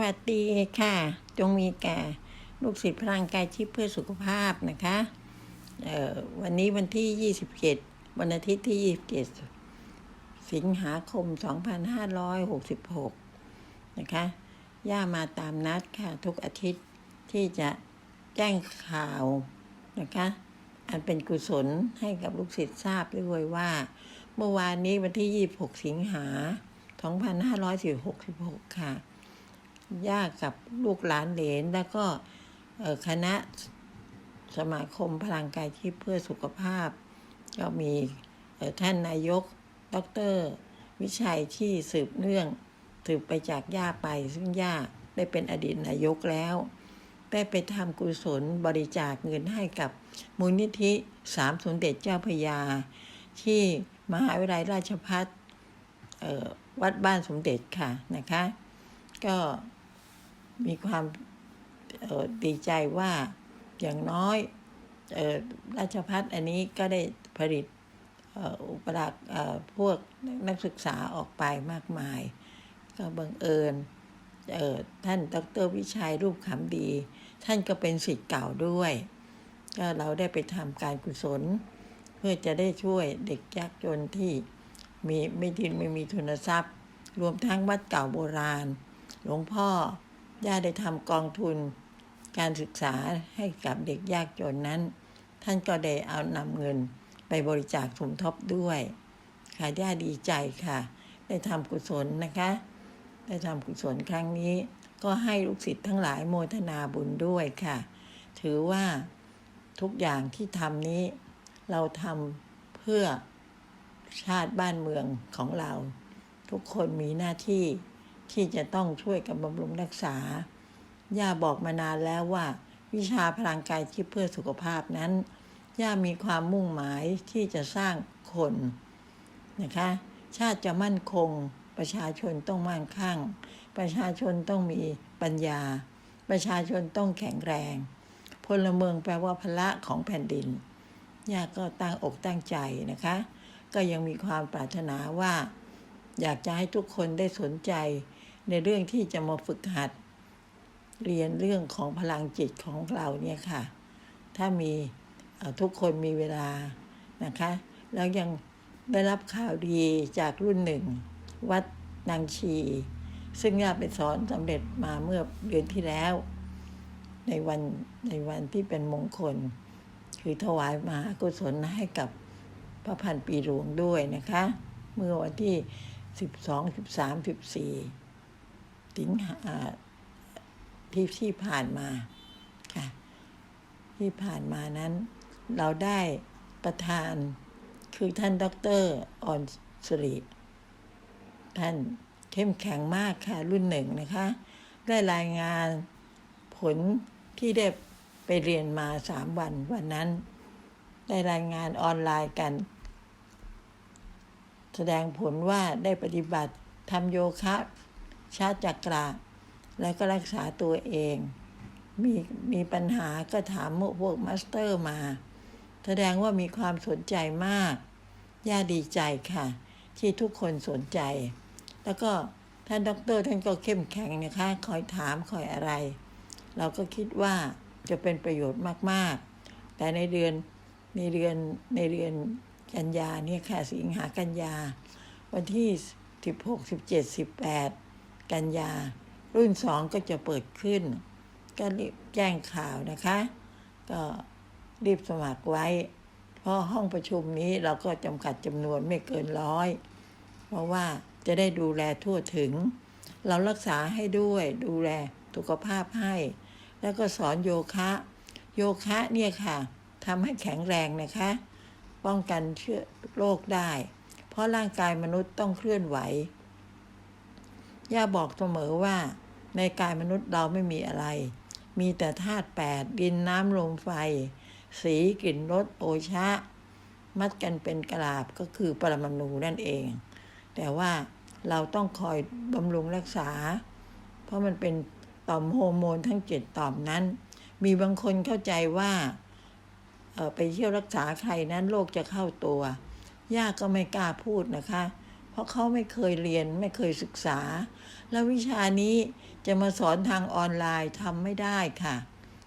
วัสดีค่ะ จงมีแก่ลูกศิษย์พลังกายชิพเพื่อสุขภาพนะคะเออวันนี้วันที่ 27 วันอาทิตย์ที่ 27 สิงหาคม 2566 นะคะ ย่ามาตามนัดค่ะ ทุกอาทิตย์ที่จะแจ้งข่าวนะคะ อันเป็นกุศลให้กับลูกศิษย์ทราบด้วยว่า เมื่อวานนี้วันที่ 26 สิงหา 2566 ค่ะ ย่ากับลูกหลานเหลน แล้วก็คณะสมาคมพลังกายทิพย์เพื่อสุขภาพ ก็มีท่านนายก ดร วิชัยที่สืบเนื่องสืบไปจากย่าไป ซึ่งย่าได้เป็นอดีตนายกแล้วได้ไปทำกุศลบริจาคเงินให้กับมูลนิธิสามสมเด็จเจ้าพยา ที่มหาวิทยาลัยราชพัฒวัดบ้านสมเด็จค่ะนะคะ ก็ มีความออดีใจว่าอย่างน้อยออราชพัฒอันนี้ก็ได้ผลิตอุปราชพวกนักศึกษาออกไปมากมาย ก็บังเอิญท่านดรวิชัยรูปขำดี ท่านก็เป็นศิษย์เก่าด้วย ก็เราได้ไปทำการกุศล เพื่อจะได้ช่วยเด็กยากจนที่มีไม่ดินไม่มีทุนทรัพย์ รวมทั้งวัดเก่าโบราณ หลวงพ่อ ย่าได้ทำกองทุนการศึกษาให้กับเด็กยากจนนั้น ท่านก็ได้เอานำเงินไปบริจาคสมทบด้วย ค่ะย่าดีใจค่ะ ได้ทำกุศลนะคะ ได้ทำกุศลครั้งนี้ ก็ให้ลูกศิษย์ทั้งหลายโมทนาบุญด้วยค่ะ ถือว่าทุกอย่างที่ทำนี้ เราทำเพื่อชาติบ้านเมืองของเรา ทุกคนมีหน้าที่ ที่จะต้องช่วยกันบำรุงรักษา ย่าบอกมานานแล้วว่า วิชาพลังกายชิพเพื่อสุขภาพนั้น ย่ามีความมุ่งหมายที่จะสร้างคนนะคะ ชาติจะมั่นคง ประชาชนต้องมั่งคั่งประชาชนต้องมีปัญญา ประชาชนต้องแข็งแรง พลเมืองแปลว่าพละของแผ่นดิน ย่าก็ตั้งอกตั้งใจนะคะ ก็ยังมีความปรารถนาว่า อยากจะให้ทุกคนได้สนใจ ในเรื่องที่จะมาฝึกหัด เรียนเรื่องของพลังจิตของเราเนี่ยค่ะ ถ้ามีทุกคนมีเวลานะคะ แล้วยังได้รับข่าวดีจากรุ่นหนึ่ง วัดนางชี ซึ่งย่าไปสอนสำเร็จมาเมื่อเดือนที่แล้ว ในวันในวันที่เป็นมงคล คือถวายมหากุศลให้กับพระพันปีหลวงด้วยนะคะ เมื่อวันที่ 12 13 14 สิงหาที่ที่ผ่านมาค่ะที่ผ่านมานั้น เราได้ประธานคือท่านด็อกเตอร์อ่อนสุริท่านเข้มแข็งมากค่ะรุ่นหนึ่งนะคะ ได้รายงานผลที่ได้ไปเรียนมาสามวันวันนั้น ได้รายงานออนไลน์กัน แสดงผลว่าได้ปฏิบัติทำโยคะ ชาติจักระแล้วก็รักษาตัวเอง มีมีปัญหาก็ถามพวกมาสเตอร์มา แสดงว่ามีความสนใจมาก ย่าดีใจค่ะ ที่ทุกคนสนใจ แล้วก็ท่านด็อกเตอร์ท่านก็เข้มแข็งนะคะ คอยถามคอยอะไร เราก็คิดว่าจะเป็นประโยชน์มาก ๆ แต่ในเดือนในเดือนในเดือนกันยาเนี่ยค่ะสิงหากันยา วันที่ 16 17 18 กันยา รุ่นสองก็จะเปิดขึ้น ก็รีบแจ้งข่าวนะคะ ก็รีบสมัครไว้ เพราะห้องประชุมนี้เราก็จำกัดจำนวนไม่เกินร้อย เพราะว่าจะได้ดูแลทั่วถึง เรารักษาให้ด้วยดูแลสุขภาพให้ แล้วก็สอนโยคะ โยคะเนี่ยค่ะทำให้แข็งแรงนะคะ ป้องกันเชื้อโรคได้ เพราะร่างกายมนุษย์ต้องเคลื่อนไหว ย่าบอกเสมอว่า ในกายมนุษย์เราไม่มีอะไร มีแต่ธาตุแปดดินน้ำลมไฟ สีกลิ่นรสโอชะ มัดกันเป็นกราบก็คือปรมาณูนั่นเอง แต่ว่าเราต้องคอยบำรุงรักษา เพราะมันเป็นต่อมโฮอร์โมนทั้งเจ็ดต่อมนั้น มีบางคนเข้าใจว่าไปเที่ยวรักษาใครนั้นโรคจะเข้าตัว ย่าก็ไม่กล้าพูดนะคะ เพราะเขาไม่เคยเรียนไม่เคยศึกษา แล้ววิชานี้จะมาสอนทางออนไลน์ทำไม่ได้ค่ะ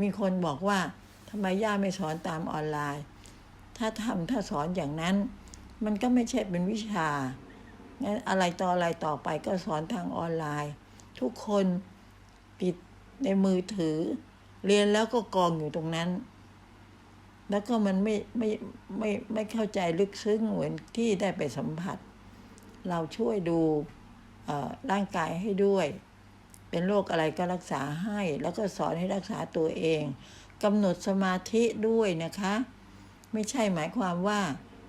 มีคนบอกว่าทำไมย่าไม่สอนตามออนไลน์ ถ้าทำถ้าสอนอย่างนั้น มันก็ไม่ใช่เป็นวิชางั้นอะไรต่ออะไรต่อไปก็สอนทางออนไลน์ ทุกคนปิดในมือถือ เรียนแล้วก็กองอยู่ตรงนั้น แล้วก็มันไม่ไม่ไม่ไม่เข้าใจลึกซึ้งเหมือนที่ได้ไปสัมผัส เราช่วยดูร่างกายให้ด้วย เป็นโรคอะไรก็รักษาให้ แล้วก็สอนให้รักษาตัวเองกำหนดสมาธิด้วยนะคะ ไม่ใช่หมายความว่า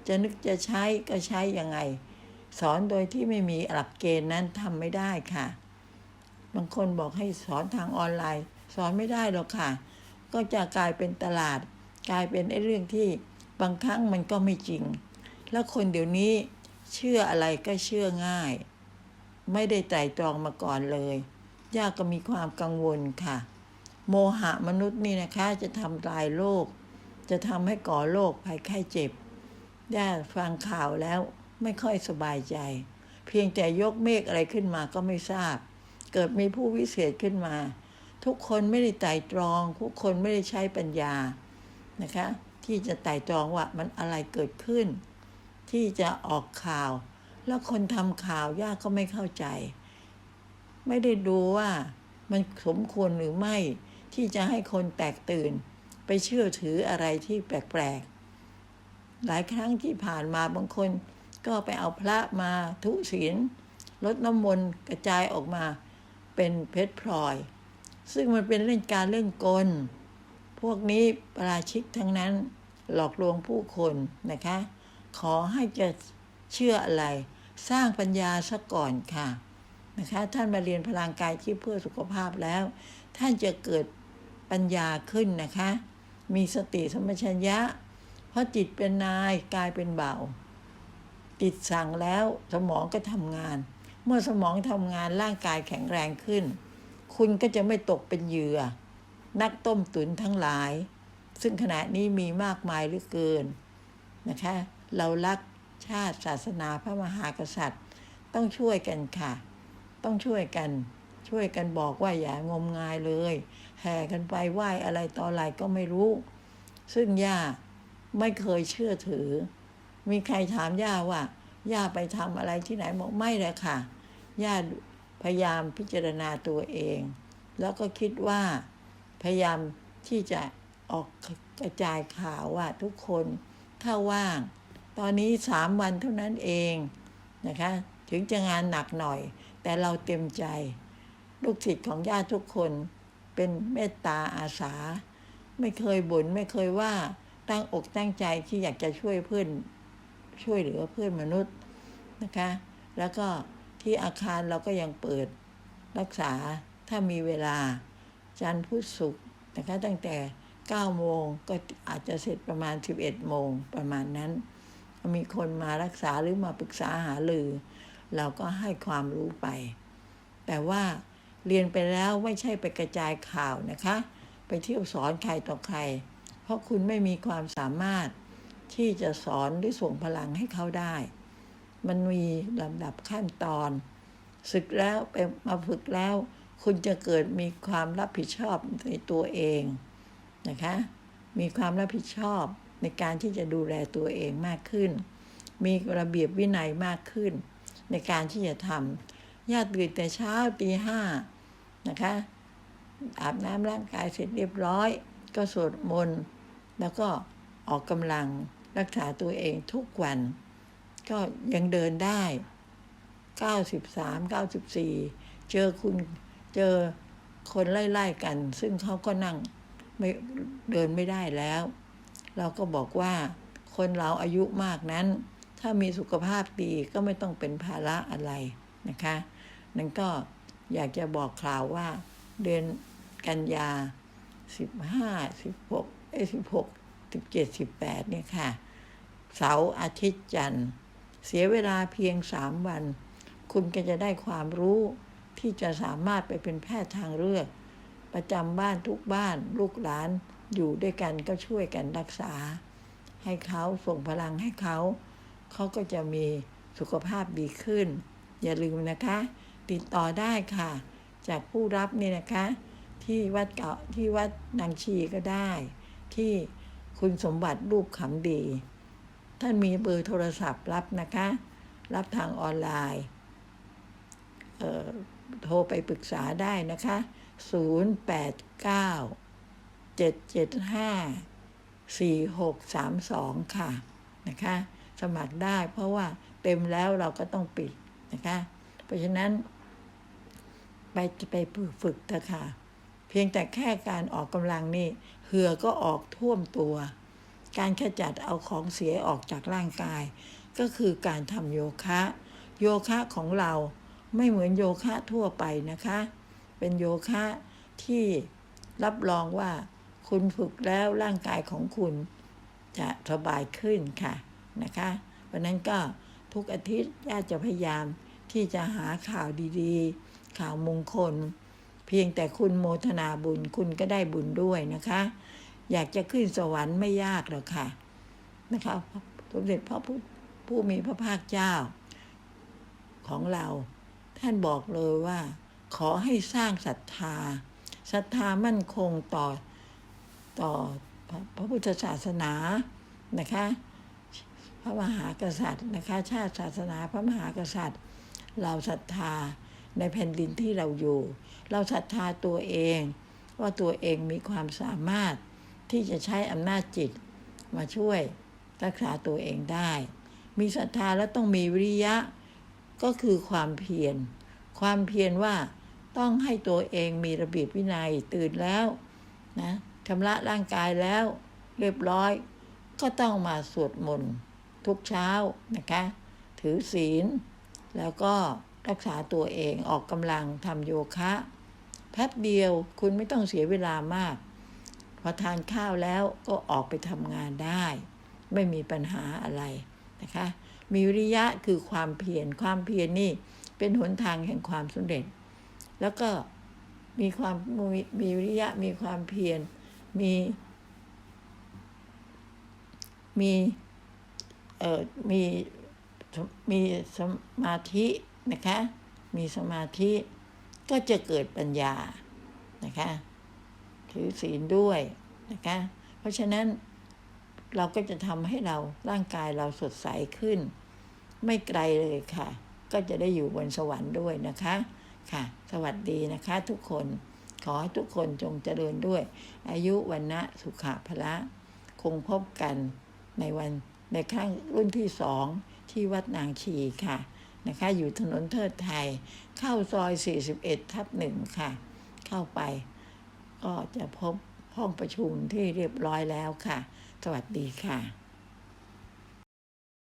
จะนึกจะใช้ก็ใช้ยังไง สอนโดยที่ไม่มีหลักเกณฑ์นั้นทำไม่ได้ค่ะ บางคนบอกให้สอนทางออนไลน์ สอนไม่ได้หรอกค่ะ ก็จะกลายเป็นตลาด กลายเป็นไอ้เรื่องที่บางครั้งมันก็ไม่จริง แล้วคนเดี๋ยวนี้ เชื่ออะไรก็เชื่อง่าย ไม่ได้ไตร่ตรองมาก่อนเลยย่าก็มีความกังวลค่ะ โมหะมนุษย์นี่นะคะจะทำลายโลก จะทำให้ก่อโรคภัยไข้เจ็บย่าฟังข่าวแล้วไม่ค่อยสบายใจ เพียงแต่ยกเมฆอะไรขึ้นมาก็ไม่ทราบ เกิดมีผู้วิเศษขึ้นมา ทุกคนไม่ได้ไต่ตรอง ทุกคนไม่ได้ใช้ปัญญานะคะ ที่จะไต่ตรองว่ามันอะไรเกิดขึ้น ที่จะออกข่าว แล้วคนทำข่าวย่าก็ไม่เข้าใจ ไม่ได้ดูว่ามันสมควรหรือไม่ ที่จะให้คนแตกตื่น ไปเชื่อถืออะไรที่แปลกๆ หลายครั้งที่ผ่านมาบางคนก็ไปเอาพระมาทุศีลลดน้ำมนต์กระจายออกมาเป็นเพชรพลอย ซึ่งมันเป็นเรื่องการเรื่องกล พวกนี้ปราชิกทั้งนั้นหลอกลวงผู้คนนะคะ ขอให้จะเชื่ออะไร สร้างปัญญาซะก่อนค่ะนะคะท่านมาเรียนพลังกายที่เพื่อสุขภาพแล้ว ท่านจะเกิดปัญญาขึ้นนะคะ มีสติสมปชัญญะ เพราะจิตเป็นนายกายเป็นเบาจิตสั่งแล้วสมองก็ทำงาน เมื่อสมองทำงานร่างกายแข็งแรงขึ้น คุณก็จะไม่ตกเป็นเหยื่อ นักต้มตุ๋นทั้งหลาย ซึ่งขณะนี้มีมากมายเหลือเกินนะคะ เรารักชาติศาสนาพระมหากษัตริย์ ต้องช่วยกันค่ะ ต้องช่วยกัน ช่วยกันบอกว่าอย่างมงายเลย แห่กันไปไหว้อะไรต่ออะไรก็ไม่รู้ ซึ่งย่าไม่เคยเชื่อถือ มีใครถามย่าว่าย่าไปทำอะไรที่ไหนบอกไม่เลยค่ะย่าพยายามพิจารณาตัวเอง แล้วก็คิดว่าพยายามที่จะออกกระจายข่าวว่าทุกคนถ้าว่าง ตอนนี้สามวันเท่านั้นเองนะคะ ถึงจะงานหนักหน่อย แต่เราเต็มใจ ลูกศิษย์ของญาติทุกคนเป็นเมตตาอาสา ไม่เคยบ่นไม่เคยว่าตั้งอกตั้งใจที่อยากจะช่วยเพื่อนช่วยเหลือเพื่อนมนุษย์นะคะ แล้วก็ที่อาคารเราก็ยังเปิดรักษาถ้ามีเวลาจันทร์พุธศุกร์นะคะตั้งแต่9โมงก็อาจจะเสร็จประมาณ 11โมงประมาณนั้น มีคนมารักษาหรือมาปรึกษาหารือ เราก็ให้ความรู้ไป แต่ว่าเรียนไปแล้วไม่ใช่ไปกระจายข่าวนะคะ ไปเที่ยวสอนใครต่อใคร เพราะคุณไม่มีความสามารถที่จะสอนหรือส่งพลังให้เขาได้ มันมีลำดับขั้นตอนศึกแล้วไปมาฝึกแล้ว คุณจะเกิดมีความรับผิดชอบในตัวเองนะคะ มีความรับผิดชอบ ในการที่จะดูแลตัวเองมากขึ้น มีระเบียบวินัยมากขึ้น ในการที่จะทำญาติตื่นแต่เช้าตีห้านะคะอาบน้ำร่างกายเสร็จเรียบร้อย ก็สวดมนต์แล้วก็ออกกำลังรักษาตัวเองทุกวัน ก็ยังเดินได้ 93 94 เจอคุณเจอคนไล่ๆกัน ซึ่งเขาก็นั่งไม่เดินไม่ได้แล้ว เราก็บอกว่าคนเราอายุมากนั้น ถ้ามีสุขภาพดีก็ไม่ต้องเป็นภาระอะไรนะคะนั่นก็อยากจะบอกข่าวว่า เดือนกันยา 15 16เอ้16 17 18เนี่ยค่ะ เสาร์อาทิตย์จันทร์ เสียเวลาเพียงสามวัน คุณก็จะได้ความรู้ที่จะสามารถไปเป็นแพทย์ทางเลือก ประจำบ้านทุกบ้าน ลูกหลาน อยู่ด้วยกันก็ช่วยกันรักษา ให้เขาส่งพลังให้เขา เขาก็จะมีสุขภาพดีขึ้น อย่าลืมนะคะ ติดต่อได้ค่ะ จากผู้รับนี่นะคะ ที่วัดเก่าที่วัดนางชีก็ได้ ที่คุณสมบัติรูปขำดี ท่านมีเบอร์โทรศัพท์รับนะคะ รับทางออนไลน์โทรไปปรึกษาได้นะคะ 089 775 4632ค่ะนะคะ สมัครได้เพราะว่าเต็มแล้วเราก็ต้องปิดนะคะ เพราะฉะนั้น ไปไปฝึกเถอะค่ะ เพียงแต่แค่การออกกำลังนี่เหงื่อก็ออกท่วมตัว การขจัดเอาของเสียออกจากร่างกาย ก็คือการทำโยคะ โยคะของเราไม่เหมือนโยคะทั่วไปนะคะ เป็นโยคะที่รับรองว่า คุณฝึกแล้วร่างกายของคุณจะสบายขึ้นค่ะนะคะ เพราะนั้นก็ทุกอาทิตย์ญาติจะพยายามที่จะหาข่าวดีๆ ข่าวมงคล เพียงแต่คุณโมทนาบุญคุณก็ได้บุญด้วยนะคะ อยากจะขึ้นสวรรค์ไม่ยากหรอกค่ะนะคะสมเด็จพระผู้ผู้มีพระภาคเจ้า ของเรา ท่านบอกเลยว่า ขอให้สร้างศรัทธาศรัทธามั่นคงต่อ ต่อพระพุทธศาสนานะคะพระมหากษัตริย์นะคะชาติศาสนาพระมหากษัตริย์ เราศรัทธาในแผ่นดินที่เราอยู่ เราศรัทธาตัวเอง ว่าตัวเองมีความสามารถที่จะใช้อำนาจจิตมาช่วยรักษาตัวเองได้ มีศรัทธาแล้วต้องมีวิริยะก็คือความเพียร ความเพียรว่าต้องให้ตัวเองมีระเบียบวินัยตื่นแล้วนะ ชำระร่างกายแล้ว เรียบร้อย ก็ต้องมาสวดมนต์ทุกเช้านะคะ ถือศีล แล้วก็รักษาตัวเองออกกำลังทำโยคะ แป๊บเดียวคุณไม่ต้องเสียเวลามาก พอทานข้าวแล้วก็ออกไปทำงานได้ ไม่มีปัญหาอะไรนะคะ มีวิริยะคือความเพียรความเพียรนี่เป็นหนทางแห่งความสำเร็จ แล้วก็มีความมีมีวิริยะมีความเพียร มี มีเอ่อมีมีสมาธินะคะ มีสมาธิก็จะเกิดปัญญานะคะ ถือศีลด้วยนะคะ เพราะฉะนั้นเราก็จะทำให้เราร่างกายเราสดใสขึ้น ไม่ไกลเลยค่ะ ก็จะได้อยู่บนสวรรค์ด้วยนะคะ ค่ะ สวัสดีนะคะทุกคน ขอให้ทุกคนจงเจริญด้วย อายุวันนะสุขะพละ คงพบกันในวันในครั้งรุ่นที่สองที่วัดนางชีค่ะนะคะอยู่ถนนเทิดไทย เข้าซอย 41 ทับหนึ่งค่ะ เข้าไป ก็จะพบห้องประชุมที่เรียบร้อยแล้วค่ะ สวัสดีค่ะ